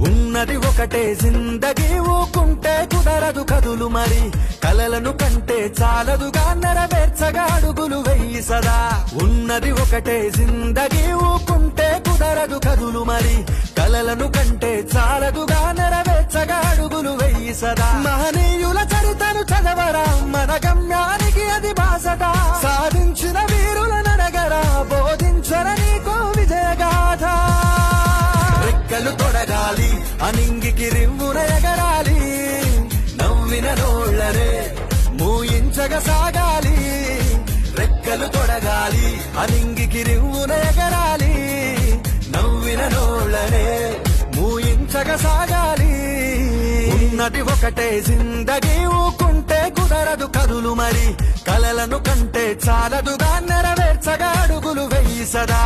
ఉన్నది ఒకటే జిందగీ ఊకుంటే కుదరదు కదులు మరి. కలలను కంటే చాలదుగా నెరవేర్చగా అడుగులు వెయ్యి సదా. ఉన్నది ఒకటే జిందగీ ఊకుంటే కుదరదు కదులు మరి. కలలను కంటే చాలదుగా నెరవేర్చగా అడుగులు వెయ్యి సదా. మహనీయుల చరితను చదవరా. మన గమ్యానికి అది భాషట అనింగికి రివ్వున ఎగరాలి నవ్విన నోళ్ళరే మూయించగ సాగాలి రెక్కలు తొడగాలి అనింగికి రివ్వున ఎగరాలి నవ్విన నోళ్ళరే మూయించగ సాగాలి. ఉన్నది ఒకటే జిందగీ ఊకుంటే కుదరదు కదులు మరి కలలను కంటే చాలదుగా నెరవేర్చగా అడుగులు వెయ్యి సదా.